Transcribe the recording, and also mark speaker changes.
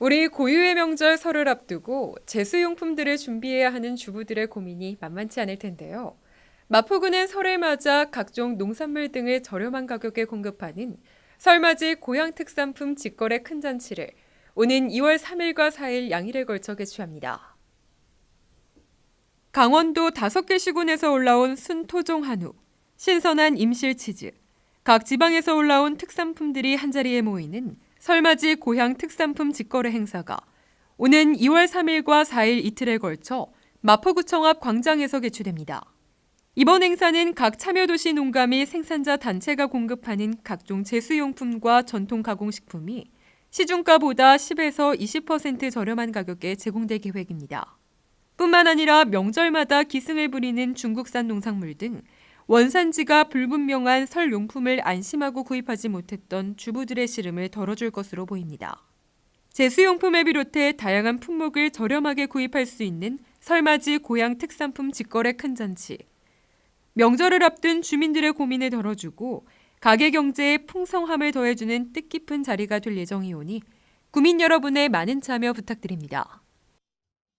Speaker 1: 우리 고유의 명절 설을 앞두고 제수용품들을 준비해야 하는 주부들의 고민이 만만치 않을 텐데요. 마포구는 설을 맞아 각종 농산물 등을 저렴한 가격에 공급하는 설맞이 고향 특산품 직거래 큰 잔치를 오는 2월 3일과 4일 양일에 걸쳐 개최합니다. 강원도 다섯 개 시군에서 올라온 순토종 한우, 신선한 임실 치즈, 각 지방에서 올라온 특산품들이 한자리에 모이는 설맞이 고향 특산품 직거래 행사가 오는 2월 3일과 4일 이틀에 걸쳐 마포구청 앞 광장에서 개최됩니다. 이번 행사는 각 참여도시 농가 및 생산자 단체가 공급하는 각종 제수용품과 전통 가공식품이 시중가보다 10에서 20% 저렴한 가격에 제공될 계획입니다. 뿐만 아니라 명절마다 기승을 부리는 중국산 농산물 등 원산지가 불분명한 설 용품을 안심하고 구입하지 못했던 주부들의 시름을 덜어줄 것으로 보입니다. 제수용품을 비롯해 다양한 품목을 저렴하게 구입할 수 있는 설맞이 고향 특산품 직거래 큰 잔치. 명절을 앞둔 주민들의 고민을 덜어주고 가게 경제에 풍성함을 더해주는 뜻깊은 자리가 될 예정이오니 구민 여러분의 많은 참여 부탁드립니다.